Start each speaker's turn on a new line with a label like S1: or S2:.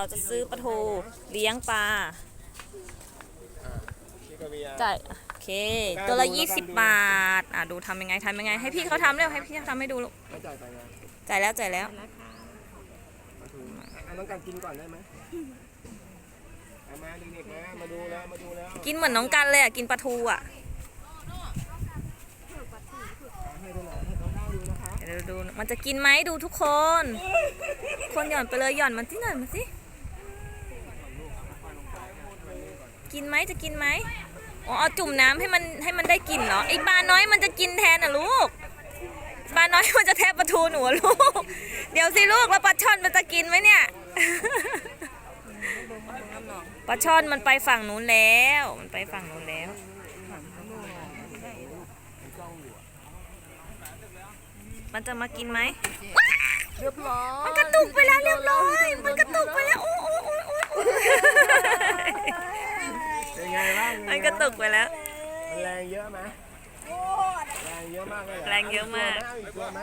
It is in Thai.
S1: เราจะซื้อปลาทูเลี้ยงปลา
S2: พี่กวีอา
S1: จ่ายโอเค ตัวละ 20 บาท อะดูทำยังไงทำยังไง ให้พี่เขาทำเร็วให้พี่เขาทำให้ดูลูก
S2: ไม่จ่ายตังค์นะ
S1: จ่ายแล้วจ่ายแล้ว
S2: มาถูอันต้องการกินก่อนได้ไหมเอามาเด็กๆนะมาดูแล้วมาดูแล้ว
S1: กินเหมือนน้องกันเลยอะ กินปลาทูอะ
S2: ให้ดูหน่อยให้เขาได้ดูนะคะ
S1: เดี๋ยวดูมันจะกินไหมดูทุกคน คนหย่อนไปเลยหย่อนมันที่หน่อยมาสิ กินไหมจะกินไหมอ๋อเอาจุ่มน้ำให้มันให้มันได้กินเหรอไอ้ปลาน้อยมันจะกินแทนอะลูกปลาน้อยมันจะแทะปลาทูหนูลูก เดี๋ยวสิลูกแล้วปลาช่อนมันจะกินไหมเนี่ยปลาช่อนมันไปฝั่งนู้นแล้ว มันไปฝั่งนู้นแล้วมันจะมากินไหม
S3: เรียบร้อย
S1: มันกระตุกไปแล้วเรียบร้อย มันกระตุกไปแล้วโอ้โอ้โอ้โอ้โอ้
S2: เป็น ไงบ้าง
S1: มันกระตุกไปแล้ว
S2: มันแรงเยอะไหมแรงเยอะมากเลยห
S1: แรงเยอะมาก
S2: อีกตัวไหม